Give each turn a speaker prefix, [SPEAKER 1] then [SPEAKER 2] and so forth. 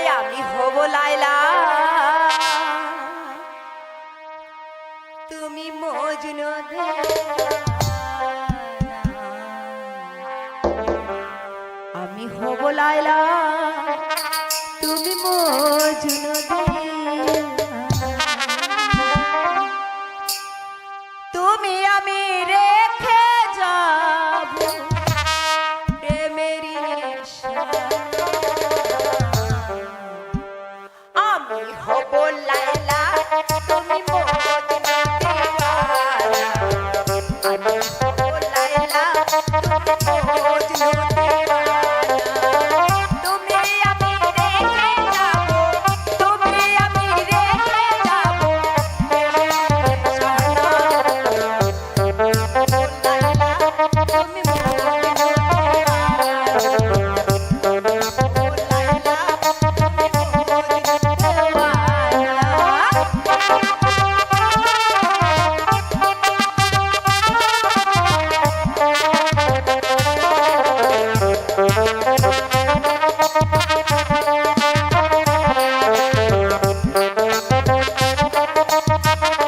[SPEAKER 1] নয় আমি হব লাইলা তুমি মজনু আমি হব লাইলা তুমি মো আমি হব লালা তুমি আমি হব লালা তুমি Thank you.